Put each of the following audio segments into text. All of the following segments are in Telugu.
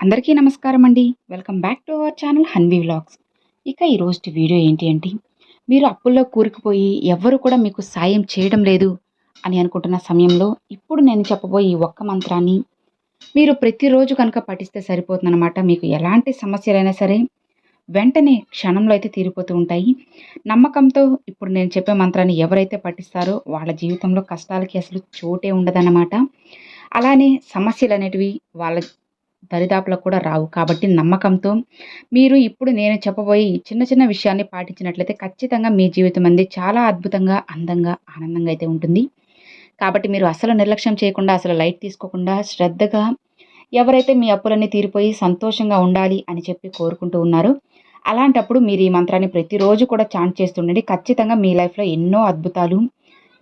అందరికీ నమస్కారం అండి. Welcome back to our channel Hanvi vlogs. ఇక ఈరోజు వీడియో ఏంటి అంటే మీరు అప్పుల్లో కూరుకుపోయి ఎవ్వరు కూడా మీకు సాయం చేయడం లేదు అని అనుకుంటున్న సమయంలో ఇప్పుడు నేను చెప్పబోయే ఈ ఒక్క మంత్రాన్ని మీరు ప్రతిరోజు కనుక పఠిస్తే సరిపోతుందన్నమాట. మీకు ఎలాంటి సమస్యలైనా సరే వెంటనే క్షణంలో అయితే తీరిపోతూ ఉంటాయి. నమ్మకంతో ఇప్పుడు నేను చెప్పే మంత్రాన్ని ఎవరైతే పఠిస్తారో వాళ్ళ జీవితంలో కష్టాలకి అసలు చోటే ఉండదన్నమాట. అలానే సమస్యలు అనేటివి వాళ్ళ దరిదాపులకు కూడా రావు. కాబట్టి నమ్మకంతో మీరు ఇప్పుడు నేను చెప్పబోయే ఈ చిన్న చిన్న విషయాన్ని పాటించినట్లయితే ఖచ్చితంగా మీ జీవితం అనేది చాలా అద్భుతంగా అందంగా ఆనందంగా అయితే ఉంటుంది. కాబట్టి మీరు అసలు నిర్లక్ష్యం చేయకుండా అసలు లైట్ తీసుకోకుండా శ్రద్ధగా ఎవరైతే మీ అప్పులన్నీ తీరిపోయి సంతోషంగా ఉండాలి అని చెప్పి కోరుకుంటూ ఉన్నారో. అలాంటప్పుడు మీరు ఈ మంత్రాన్ని ప్రతిరోజు కూడా చాంట్ చేస్తుండండి. ఖచ్చితంగా మీ లైఫ్లో ఎన్నో అద్భుతాలు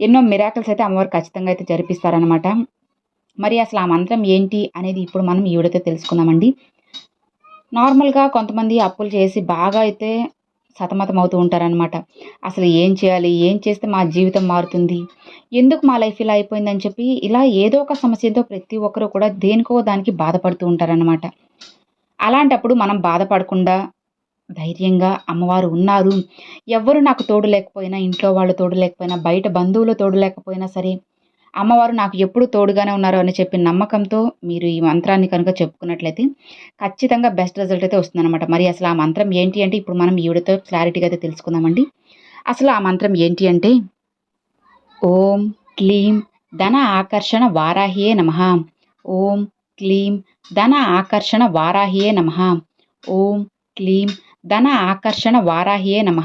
ఎన్నో మిరాకల్స్ అయితే అమ్మవారు ఖచ్చితంగా అయితే జరిపిస్తారనమాట మరి అసలు ఆ మంత్రం ఏంటి అనేది ఇప్పుడు మనం ఈ వీడియోతో తెలుసుకుందామండి. నార్మల్గా కొంతమంది అప్పులు చేసి బాగా అయితే సతమతం అవుతూ ఉంటారనమాట అసలు ఏం చేయాలి? ఏం చేస్తే మా జీవితం మారుతుంది? ఎందుకు మా లైఫ్ ఇలా అయిపోయిందని చెప్పి ఇలా ఏదో ఒక సమస్యతో ప్రతి ఒక్కరూ కూడా దేనికో దానికి బాధపడుతూ ఉంటారనమాట అలాంటప్పుడు మనం బాధపడకుండా ధైర్యంగా అమ్మవారు ఉన్నారు. ఎవ్వరు నాకు తోడు లేకపోయినా ఇంట్లో వాళ్ళు తోడు లేకపోయినా బయట బంధువులు తోడు లేకపోయినా సరే అమ్మవారు నాకు ఎప్పుడు తోడుగానే ఉన్నారు అని చెప్పి నమ్మకంతో మీరు ఈ మంత్రాన్ని కనుక చెప్పుకున్నట్లయితే ఖచ్చితంగా బెస్ట్ రిజల్ట్ అయితే వస్తుందన్నమాట. మరి అసలు ఆ మంత్రం ఏంటి అంటే ఇప్పుడు మనం ఈవిడతో క్లారిటీగా అయితే తెలుసుకుందామండి. అసలు ఆ మంత్రం ఏంటి అంటే ఓం క్లీం ధన ఆకర్షణ వారాహియే నమ. ఓం క్లీం ధన ఆకర్షణ వారాహియే నమ. ఓం క్లీం ధన ఆకర్షణ వారాహియే నమ.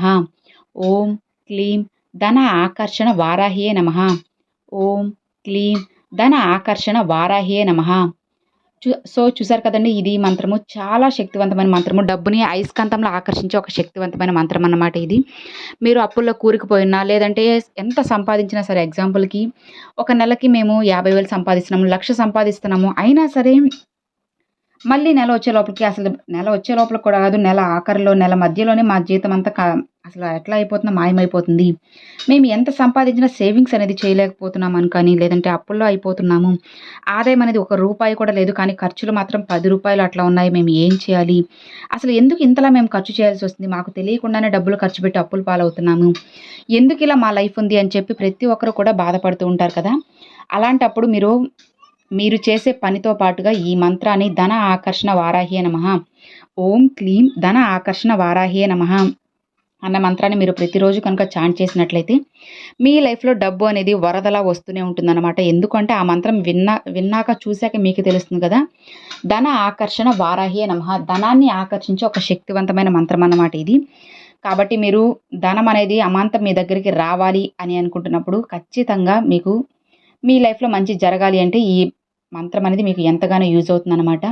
ఓం క్లీం ధన ఆకర్షణ వారాహియే నమ. ఓం క్లీం ధన ఆకర్షణ వారాహియే నమ. చూ సో చూసారు కదండి ఇది మంత్రము చాలా శక్తివంతమైన మంత్రము. డబ్బుని అయస్కాంతంలో ఆకర్షించే ఒక శక్తివంతమైన మంత్రం అన్నమాట ఇది. మీరు అప్పుల్లో కూరుకుపోయినా లేదంటే ఎంత సంపాదించినా సరే ఎగ్జాంపుల్కి ఒక నెలకి మేము యాభై వేలు సంపాదిస్తున్నాము లక్ష సంపాదిస్తున్నాము అయినా సరే మళ్ళీ నెల వచ్చే లోపలికి అసలు నెల వచ్చే లోపల కూడా కాదు నెల ఆఖరిలో నెల మధ్యలోనే మా జీతం అంతా కా అసలు ఎట్లా అయిపోతుందో మాయమైపోతుంది. మేము ఎంత సంపాదించినా సేవింగ్స్ అనేది చేయలేకపోతున్నాము అని కానీ లేదంటే అప్పుల్లో అయిపోతున్నాము. ఆదాయం అనేది ఒక రూపాయి కూడా లేదు కానీ ఖర్చులు మాత్రం పది రూపాయలు అట్లా ఉన్నాయి. మేము ఏం చేయాలి? అసలు ఎందుకు ఇంతలా మేము ఖర్చు చేయాల్సి వస్తుంది? మాకు తెలియకుండానే డబ్బులు ఖర్చు పెట్టి అప్పులు పాలవుతున్నాము. ఎందుకు ఇలా మా లైఫ్ ఉంది అని చెప్పి ప్రతి ఒక్కరు కూడా బాధపడుతూ ఉంటారు కదా? అలాంటప్పుడు మీరు మీరు చేసే పనితో పాటుగా ఈ మంత్రాన్ని ధన ఆకర్షణ వారాహియ నమ. ఓం క్లీం ధన ఆకర్షణ వారాహియ నమ. అన్న మంత్రాన్ని మీరు ప్రతిరోజు కనుక చాంట్ చేసినట్లయితే మీ లైఫ్లో డబ్బు అనేది వరదలా వస్తూనే ఉంటుందన్నమాట. ఎందుకంటే ఆ మంత్రం విన్నా విన్నాక చూశాక మీకు తెలుస్తుంది కదా. ధన ఆకర్షణ వారాహియ నమ. ధనాన్ని ఆకర్షించే ఒక శక్తివంతమైన మంత్రం అన్నమాట ఇది. కాబట్టి మీరు ధనం అనేది అమాంతం మీ దగ్గరికి రావాలి అని అనుకుంటున్నప్పుడు ఖచ్చితంగా మీకు మీ లైఫ్లో మంచి జరగాలి అంటే ఈ మంత్రం అనేది మీకు ఎంతగానో యూజ్ అవుతుందన్నమాట.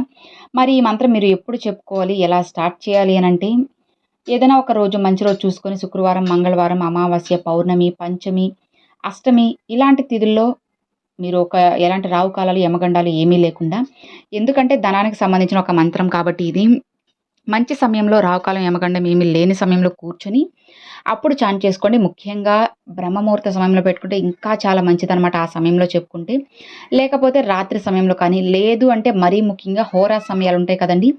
మరి ఈ మంత్రం మీరు ఎప్పుడు చెప్పుకోవాలి? ఎలా స్టార్ట్ చేయాలి అని అంటే ఏదైనా ఒక రోజు మంచి రోజు చూసుకొని శుక్రవారం మంగళవారం అమావాస్య పౌర్ణమి పంచమి అష్టమి ఇలాంటి తిథుల్లో మీరు ఒక ఎలాంటి రావు కాలాలు యమగండాలు ఏమీ లేకుండా ఎందుకంటే ధనానికి సంబంధించిన ఒక మంత్రం కాబట్టి ఇది మంచి సమయంలో రావుకాలం యమగండం ఏమీ లేని సమయంలో కూర్చొని అప్పుడు చాన్ చేసుకోండి. ముఖ్యంగా బ్రహ్మముహూర్త సమయంలో పెట్టుకుంటే ఇంకా చాలా మంచిదనమాట ఆ సమయంలో చెప్పుకుంటే. లేకపోతే రాత్రి సమయంలో కానీ లేదు అంటే మరీ ముఖ్యంగా హోరా సమయాలు ఉంటాయి కదండి.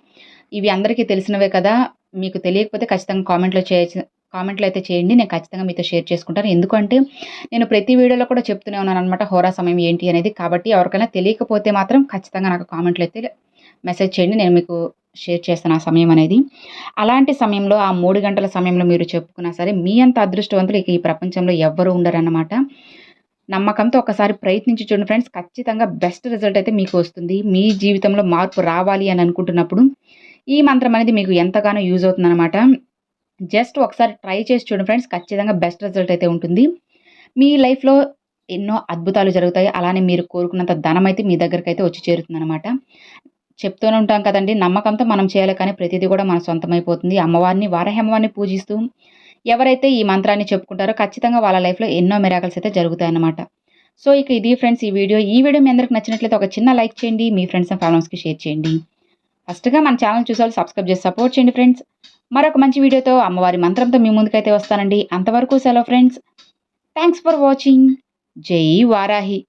ఇవి అందరికీ తెలిసినవే కదా. మీకు తెలియకపోతే ఖచ్చితంగా కామెంట్లో చేయ కామెంట్లు అయితే చేయండి. నేను ఖచ్చితంగా మీతో షేర్ చేసుకుంటాను. ఎందుకంటే నేను ప్రతి వీడియోలో కూడా చెప్తూనే ఉన్నాను అనమాట హోరా సమయం ఏంటి అనేది. కాబట్టి ఎవరికైనా తెలియకపోతే మాత్రం ఖచ్చితంగా నాకు కామెంట్లు అయితే మెసేజ్ చేయండి. నేను మీకు షేర్ చేస్తాను ఆ సమయం అనేది. అలాంటి సమయంలో ఆ మూడు గంటల సమయంలో మీరు చెప్పుకున్నా సరే మీ అంత అదృష్టవంతులు ఇక ఈ ప్రపంచంలో ఎవ్వరూ ఉండరన్నమాట. నమ్మకంతో ఒకసారి ప్రయత్నించి చూడండి ఫ్రెండ్స్ ఖచ్చితంగా బెస్ట్ రిజల్ట్ అయితే మీకు వస్తుంది. మీ జీవితంలో మార్పు రావాలి అని అనుకుంటున్నప్పుడు ఈ మంత్రం అనేది మీకు ఎంతగానో యూజ్ అవుతుందన్నమాట. జస్ట్ ఒకసారి ట్రై చేసి చూడండి ఫ్రెండ్స్ ఖచ్చితంగా బెస్ట్ రిజల్ట్ అయితే ఉంటుంది. మీ లైఫ్లో ఎన్నో అద్భుతాలు జరుగుతాయి. అలానే మీరు కోరుకున్నంత ధనం అయితే మీ దగ్గరికి అయితే వచ్చి చేరుతుందన్నమాట. చెప్తూనే ఉంటాం కదండి నమ్మకంతో మనం చేయాలి కానీ ప్రతిదీ కూడా మన సొంతమైపోతుంది. అమ్మవారిని వారహమ్మవారిని పూజిస్తూ ఎవరైతే ఈ మంత్రాన్ని చెప్పుకుంటారో ఖచ్చితంగా వాళ్ళ లైఫ్లో ఎన్నో మిరాకల్స్ అయితే జరుగుతాయన్నమాట. సో ఇక ఇది ఫ్రెండ్స్ ఈ వీడియో. ఈ వీడియో మీ అందరికి నచ్చినట్లయితే ఒక చిన్న లైక్ చేయండి. మీ ఫ్రెండ్స్ అండ్ ఫ్యామిలీస్కి షేర్ చేయండి. ఫస్ట్గా మన ఛానల్ చూసాలి సబ్స్క్రైబ్ చేసి సపోర్ట్ చేయండి ఫ్రెండ్స్. మరొక మంచి వీడియోతో అమ్మవారి మంత్రంతో మీ ముందుకైతే వస్తానండి. అంతవరకు సెలవు ఫ్రెండ్స్. థ్యాంక్స్ ఫర్ వాచింగ్ జై వారాహి.